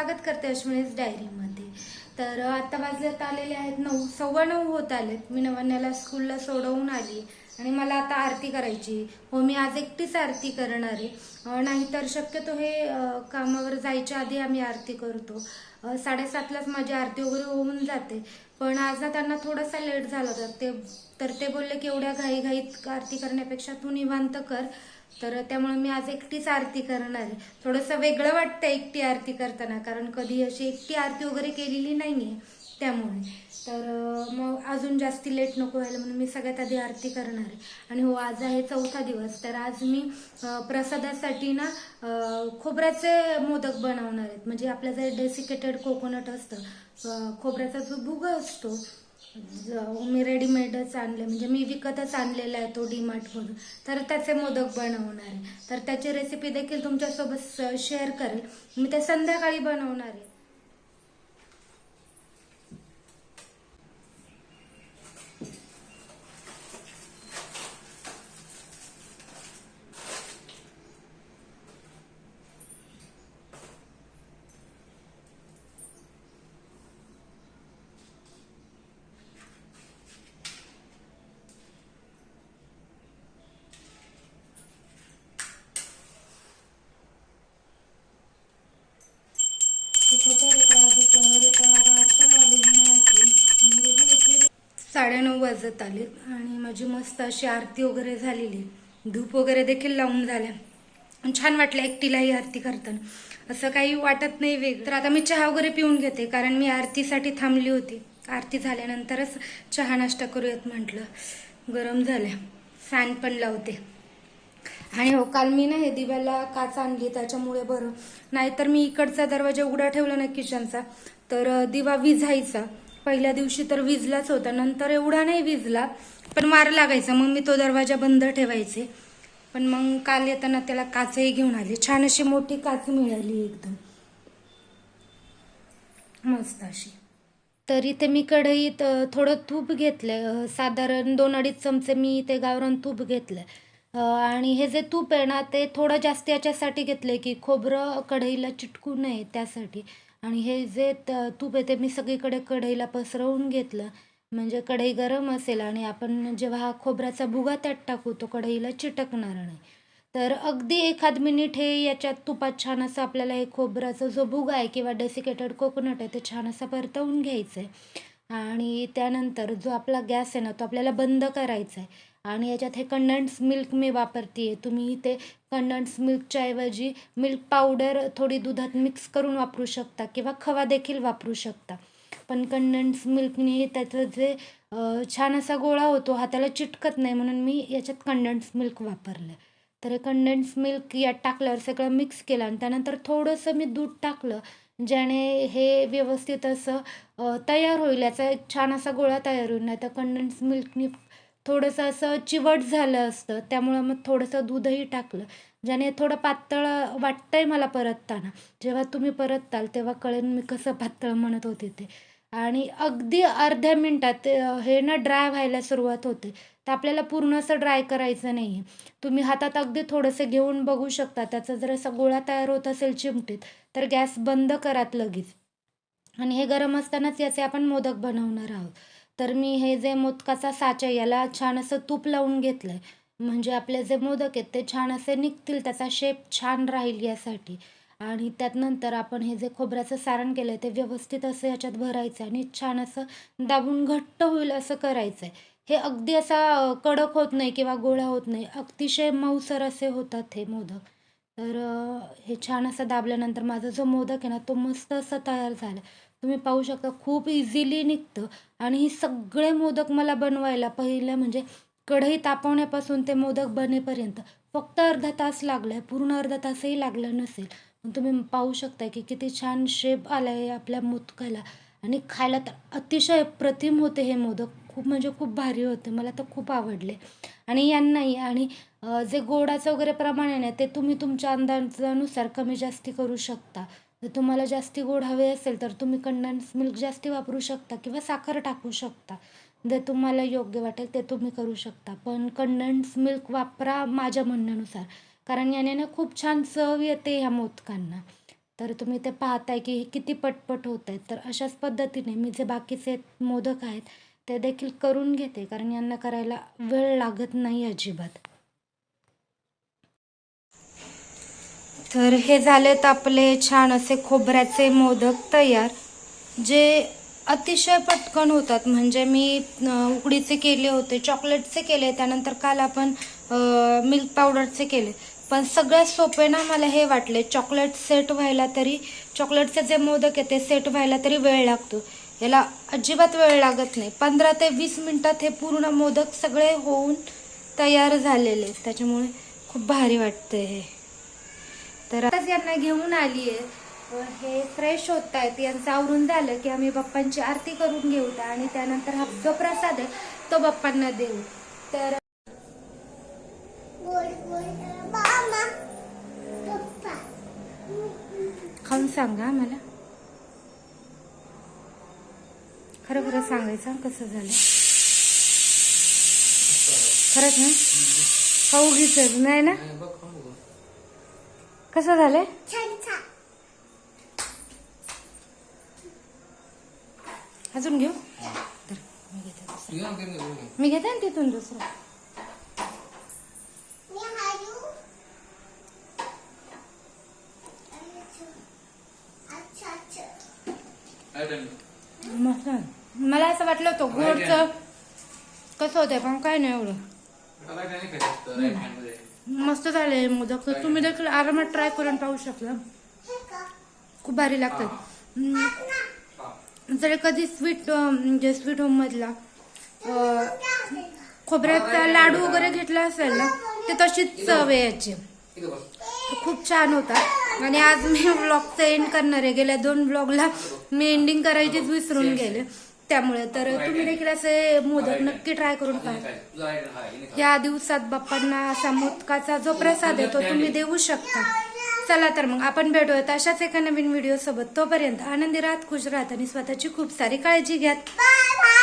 स्वागत करते अश्विनीज डायरीमध्ये. तर आत्ता वाजल्यात आलेले आहेत नऊ सव्वा नऊ होत आलेत. मी नवन्याला स्कूलला सोडवून आली आणि मला आता आरती करायची हो मी आज एकटीच आरती करणार आहे. नाहीतर शक्यतो हे कामावर जायच्या आधी आम्ही आरती करतो. साडेसातलाच माझी आरती वगैरे होऊन जाते. पण आज ना त्यांना थोडासा लेट झाला होता. ते तर ते बोलले की एवढ्या घाईघाईत आरती करण्यापेक्षा तू निवांत कर. तर त्यामुळे मी आज एकटीच आरती करणार आहे. थोडंसं वेगळं वाटतं एकटी आरती करताना कारण कधी अशी एकटी आरती वगैरे केलेली नाही आहे त्यामुळे. तर मग अजून जास्ती लेट नको व्हायला म्हणून मी सगळ्यात आधी आरती करणार आहे. आणि हो आज आहे चौथा दिवस. तर आज मी प्रसादासाठी ना खोबऱ्याचे मोदक बनवणार आहेत. म्हणजे आपलं जे डेसिकेटेड कोकोनट असतं खोबऱ्याचा जो भुगा असतो मी रेडीमेडच आणले. म्हणजे मी विकतच आणलेला आहे तो डीमार्टमधून तर त्याचे मोदक बनवणार आहे. तर त्याची रेसिपी देखील तुमच्यासोबत शेअर करेल. मी ते संध्याकाळी बनवणार आहे. साडेनऊ वाजत आले आणि माझी मस्त अशी आरती वगैरे झालेली धूप वगैरे देखील लावून झाल्या. छान वाटलं एकटीलाही आरती करताना. असं काही वाटत नाही वेग तर आता मी चहा वगैरे पिऊन घेते कारण मी आरतीसाठी थांबली होती. आरती झाल्यानंतरच चहा नाश्ता करूयात म्हटलं. गरम झाल्या. फॅन पण लावते. आणि हो काल मी ना हे दिव्याला काच आणली त्याच्यामुळे बरं. नाहीतर मी इकडचा दरवाजा उघडा ठेवला ना किचनचा तर दिवा विझायचा पहिल्या दिवशी तर विजलाच होता नंतर एवढा नाही विजला पण मार लागायचा. मग मी तो दरवाजा बंद ठेवायचे. पण मग काल येताना त्याला काचही घेऊन आली. छान अशी मोठी काच मिळाली एकदम. मस्त अशी. तर इथे मी कढईत थोडं तूप घेतलंय साधारण दोन अडीच चमचे मी इथे गावरान तूप घेतलंय आणि हे जे तूप आहे ना ते थोडं जास्त याच्यासाठी घेतलंय की खोबरं कढईला चिटकू नये त्यासाठी. आणि हे जे त- तूप आहे ते मी सगळीकडे कढईला पसरवून घेतलं. म्हणजे कढई गरम असेल आणि आपण जेव्हा हा खोबऱ्याचा भुगा त्यात टाकू तो कढईला चिटकणार नाही. तर अगदी एखाद मिनिट हे याच्यात तुपात छान असं आपल्याला हे खोबऱ्याचा जो भुगा आहे किंवा डेसिकेटेड कोकोनट आहे ते छान असं परतवून घ्यायचं आहे आणि त्यानंतर जो आपला गॅस आहे ना तो आपल्याला बंद करायचा आहे आणि याच्यात हे कंडन्स मिल्क मी वापरते तुम्ही ते कंडन्स मिल्कच्या ऐवजी मिल्क पावडर थोडी दुधात मिक्स करून वापरू शकता किंवा खवा देखील वापरू शकता. पण कंडन्स मिल्कने त्याचं जे छान असा गोळा होतो हाताला चिटकत नाही म्हणून मी याच्यात कंडन्स मिल्क वापरलं. तर हे कंडेन्स मिल्क यात टाकल्यावर सगळं मिक्स केलं आणि त्यानंतर थोडंसं मी दूध टाकलं ज्याने हे व्यवस्थित असं तयार होईल याचा एक छान असा गोळा तयार होईल. नाही तर कंडेन्स मिल्कनी थोडंसं असं चिवट झालं असतं त्यामुळं मग थोडंसं दूधही टाकलं. ज्याने थोडं पातळ वाटतंय मला परतताना. जेव्हा तुम्ही परतताल तेव्हा कळेल मी कसं पातळ म्हणत होते ते. आणि अगदी अर्ध्या मिनटात हे ना ड्राय व्हायला सुरुवात होते. तर आपल्याला पूर्ण असं ड्राय करायचं नाही आहे तुम्ही हातात अगदी थोडंसं घेऊन बघू शकता त्याचा जर असा गोळा तयार होत असेल चिमटीत तर गॅस बंद करात लगेच. आणि हे गरम असतानाच याचे आपण मोदक बनवणार आहोत. तर मी हे जे मोदकाचा साचा आहे याला छान असं तूप लावून घेतलं आहे म्हणजे आपले जे मोदक आहेत ते छान असे निघतील त्याचा शेप छान राहील यासाठी. आणि त्यात नंतर आपण हे जे खोबऱ्याचं सारण केलं आहे ते व्यवस्थित असं याच्यात भरायचं आणि छान असं दाबून घट्ट होईल असं करायचं आहे हे अगदी असा कडक होत नाही किंवा गोळा होत नाही अतिशय मऊसर असे होतात हे मोदक. तर हे छान असं दाबल्यानंतर माझा जो मोदक आहे ना तो मस्त असा तयार झाला. तुम्ही पाहू शकता खूप इझिली निघतं. आणि ही सगळे मोदक मला बनवायला पहिलं म्हणजे कढई तापवण्यापासून ते मोदक बनेपर्यंत फक्त अर्धा तास लागला आहे पूर्ण अर्धा तासही लागला नसेल. पण तुम्ही पाहू शकता की किती छान शेप आला आहे आपल्या मोदकाला. आणि खायला तर अतिशय प्रतिम होते हे मोदक. खूप म्हणजे खूप भारी होते मला तर खूप आवडले. आणि यांनाही आणि जे गोडाचं वगैरे प्रमाण आहे ना ते तुम्ही तुमच्या अंदाजानुसार कमी जास्ती करू शकता. जर तुम्हाला जास्ती गोड हवे असेल तर तुम्ही कंडन्स मिल्क जास्ती वापरू शकता किंवा साखर टाकू शकता. जे तुम्हाला योग्य वाटेल ते तुम्ही करू शकता. पण कंडन्स मिल्क वापरा माझ्या म्हणण्यानुसार. कारण याने ना खूप छान चव येते ह्या मोदकांना. तर तुम्ही ते पाहताय की हे किती पटपट होत आहेत तर अशाच पद्धतीने मी जे बाकीचे मोदक आहेत ते देखील करून घेते. कारण यांना करायला वेळ लागत नाही अजिबात. तर हे झालेत आपले छान असे खोबऱ्याचे मोदक तयार जे अतिशय पटकन होतात. म्हणजे मी उकडीचे केले होते चॉकलेटचे केले त्यानंतर काल आपण मिल्क पावडरचे केले. पण सगळ्यात सोपे ना मला हे वाटले चॉकलेट सेट व्हायला तरी चॉकलेटचे जे मोदक आहे ते सेट व्हायला तरी वेळ लागतो. याला अजिबात वेळ लागत नाही. पंधरा ते वीस मिनटात हे पूर्ण मोदक सगळे होऊन तयार झालेले त्याच्यामुळे खूप भारी वाटते हे. तर आताच यांना घेऊन आली आहे. हे फ्रेश होत आहेत. यांचं आवरून झालं की आम्ही बाप्पांची आरती करून घेऊ आणि त्यानंतर हा जो प्रसाद आहे तो बाप्पांना देऊ. तर खाऊन सांगा मला खरं खरं सांगायचं कसं झालं? खरंच ना? खाऊ घ्यायच नाही ना? कसं झालंय? अजून घेऊ? मी घेते ना तिथून दुसरं. मस्त. मला असं वाटलं होतं गोडचं. कसं होतंय पण काय नाही एवढं. मस्त झाले मोदक. तर तुम्ही देखील आरामात ट्राय करून पाहू शकता. खूप भारी लागतात जर कधी स्वीट म्हणजे स्वीट होम मधला खोबऱ्याचा लाडू वगैरे घेतला असेल ना ते तशीच चव आहे याची खूप छान होता. आणि आज मी ब्लॉगचं एंड करणार आहे. गेल्या दोन ब्लॉगला मी एंडिंग करायचीच विसरून गेले. त्यामुळे तर तुम्ही देखील असे मोदक नक्की ट्राय करून पहा. या दिवसात बाप्पांना असा मोदकाचा जो प्रसाद आहे तो तुम्ही देऊ शकता. चला तर मग आपण भेटूयात अशाच एका नवीन व्हिडिओ सोबत. तोपर्यंत आनंदी राहत खुश राहत आणि स्वतःची खूप सारी काळजी घ्या. Bye bye.